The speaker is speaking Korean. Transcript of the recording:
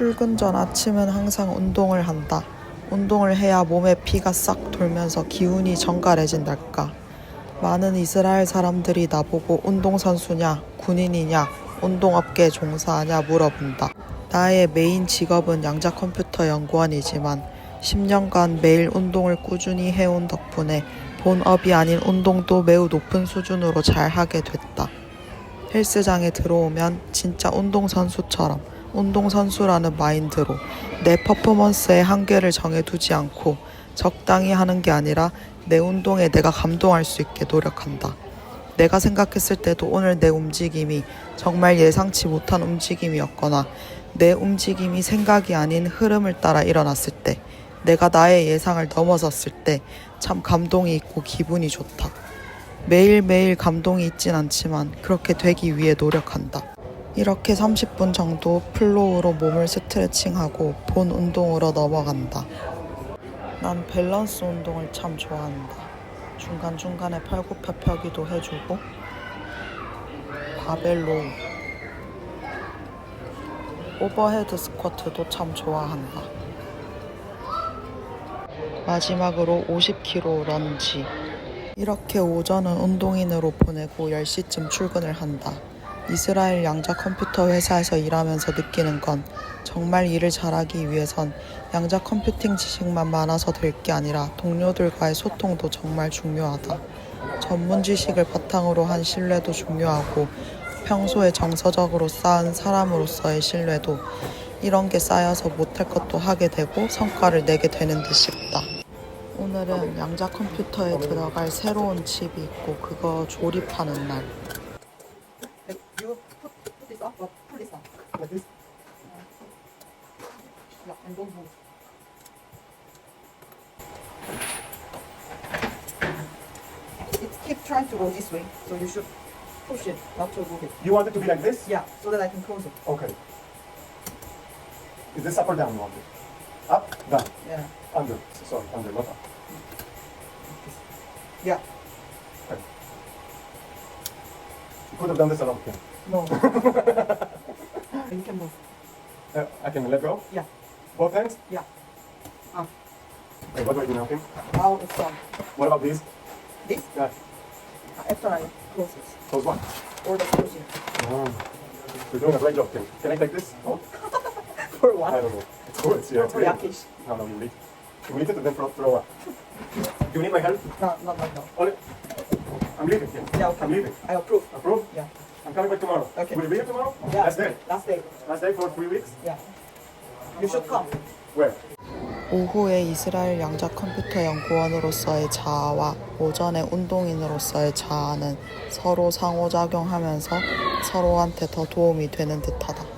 출근 전 아침은 항상 운동을 한다. 운동을 해야 몸에 피가 싹 돌면서 기운이 정갈해진달까. 많은 이스라엘 사람들이 나보고 운동선수냐, 군인이냐, 운동업계에 종사하냐 물어본다. 나의 메인 직업은 양자 컴퓨터 연구원이지만 10년간 매일 운동을 꾸준히 해온 덕분에 본업이 아닌 운동도 매우 높은 수준으로 잘 하게 됐다. 헬스장에 들어오면 진짜 운동선수처럼 운동선수라는 마인드로 내 퍼포먼스에 한계를 정해두지 않고 적당히 하는 게 아니라 내 운동에 내가 감동할 수 있게 노력한다. 내가 생각했을 때도 오늘 내 움직임이 정말 예상치 못한 움직임이었거나 내 움직임이 생각이 아닌 흐름을 따라 일어났을 때 내가 나의 예상을 넘어섰을 때 참 감동이 있고 기분이 좋다. 매일매일 감동이 있진 않지만 그렇게 되기 위해 노력한다. 이렇게 30분 정도 플로우로 몸을 스트레칭하고 본 운동으로 넘어간다. 난 밸런스 운동을 참 좋아한다. 중간중간에 팔굽혀펴기도 해주고 바벨로 오버헤드 스쿼트도 참 좋아한다. 마지막으로 50km 런지. 이렇게 오전은 운동인으로 보내고 10시쯤 출근을 한다. 이스라엘 양자 컴퓨터 회사에서 일하면서 느끼는 건 정말 일을 잘하기 위해선 양자 컴퓨팅 지식만 많아서 될 게 아니라 동료들과의 소통도 정말 중요하다. 전문 지식을 바탕으로 한 신뢰도 중요하고 평소에 정서적으로 쌓은 사람으로서의 신뢰도 이런 게 쌓여서 못할 것도 하게 되고 성과를 내게 되는 듯 싶다. 오늘은 양자 컴퓨터에 들어갈 새로운 칩이 있고 그거 조립하는 날. You put, put this up, but pull this up. Like this? Yeah, and don't move. It keep trying to go this way, so you should push it, not to move it. You want it to be like this? Yeah, so that I can close it. Okay. Is this up or down you want it? Up, down, Yeah. under. Sorry, under, not up. Yeah. Okay. You could have done this a lot quicker. No. you can move. Uh, I can let go? Yeah. Both hands? Yeah. Ah. Up. Okay, what do I do now, Kim? Now it's on. What about these? This Yeah. Uh, after I close it. Close one. Or the closing. Oh. You're doing a great job, Kim. Can I take this? Oh, For what? I don't know. It's good. Yeah, it's For. Yakish. No, no, you leave. You leave it and then throw, throw up. Do you need my help? No, not right now. Only. I'm leaving, Kim. Yeah, okay. I'm leaving. I approve. Approve? Yeah. I'm coming back tomorrow. Okay. Will you be here tomorrow? Yeah. Last day. Last day. Last day for three weeks? Yeah. You should come. Where? 오후에 이스라엘 양자 컴퓨터 연구원으로서의 자아와 오전에 운동인으로서의 자아는 서로 상호작용하면서 서로한테 더 도움이 되는 듯하다.